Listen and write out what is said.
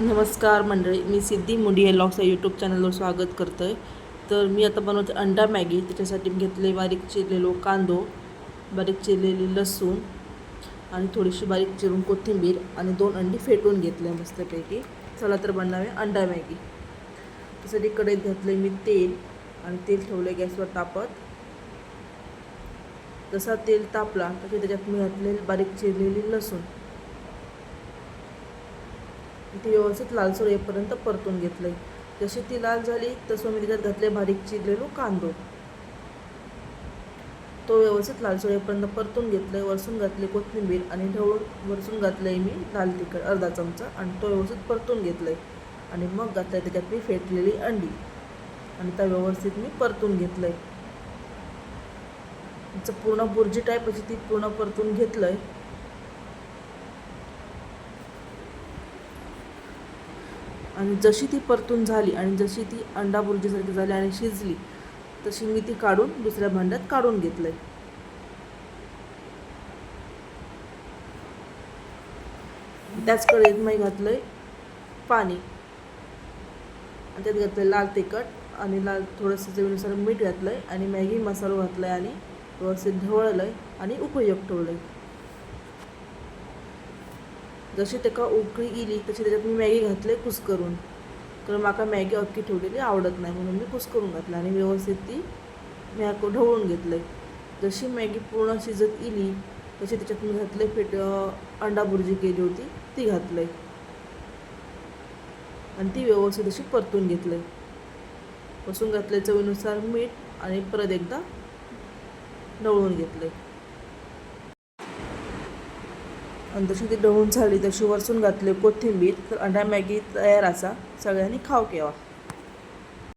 नमस्कार मंडळी मी सिद्धी मुंडी या लॉक्स या यूट्यूब चॅनलवर स्वागत करतो आहे तर मी आता बनवते अंडा मॅगी त्याच्यासाठी मी घेतले बारीक चिरलेलो कांदो बारीक चिरलेली लसूण आणि थोडीशी बारीक चिरून कोथिंबीर आणि दोन अंडी फेटून घेतले मस्तपैकी. चला तर बनवावे अंडा मॅगी. त्यासाठी कढईत घातले मी तेल आणि तेल ठेवले गॅसवर तापत. जसा तेल तापला तसे त्याच्यात मी घातले बारीक चिरलेली लसूण. ती व्यवस्थित लालसर येईपर्यंत परतून घेतलं जशी ती लाल झाली तसं मी त्याच्यात घातले बारीक चिरलेलो कांदो. तो व्यवस्थित लालसर येईपर्यंत परतून घेतलं वरसून घातले कोथिंबीर आणि ढवळून वरसून घातलं मी लाल तिखट अर्धा चमचा आणि तो व्यवस्थित परतून घेतलं आणि मग घातलं त्याच्यात मी फेटलेली अंडी. आणि त्या व्यवस्थित मी परतून घेतलं आहे पूर्ण बुर्जी टाईप अशी ती पूर्ण परतून घेतलं आहे आणि जशी ती परतून झाली आणि जशी ती अंडा बुर्जीसारखी झाली आणि शिजली तशी मी ती काढून दुसऱ्या भांड्यात काढून घेतलंय. त्याच कढईत मी घातलंय पाणी. आणि त्यात घातलंय लाल तिखट आणि लाल थोडंसं चवीनुसार मीठ घातलंय आणि मॅगी मसाला आहे आणि व्यवस्थित ढवळलंय आणि उपयोग ठेवलंय. जशी ताका उकळी इली तशी त्याच्यात मी मॅगी घातले कुस करून. कारण म्हाका मॅगी अख्खी ठेवलेली आवडत नाही म्हणून मी कुस करून घातलं आणि व्यवस्थित ती मॅक ढवळून घेतलं जशी मॅगी पूर्ण शिजत इली तशी त्याच्यात मी घातले फेट अंडा भुर्जी केली होती ती घातलं आणि ती व्यवस्थित अशी परतून घेतलं बसून घातले चवीनुसार मीठ आणि परत एकदा ढवळून घेतलं आणि जशी ती ढवळून झाली तशी वरसून घातली कोथिंबीर तर अंडा मॅगी तयार असा. सगळ्यांनी खाव केवा.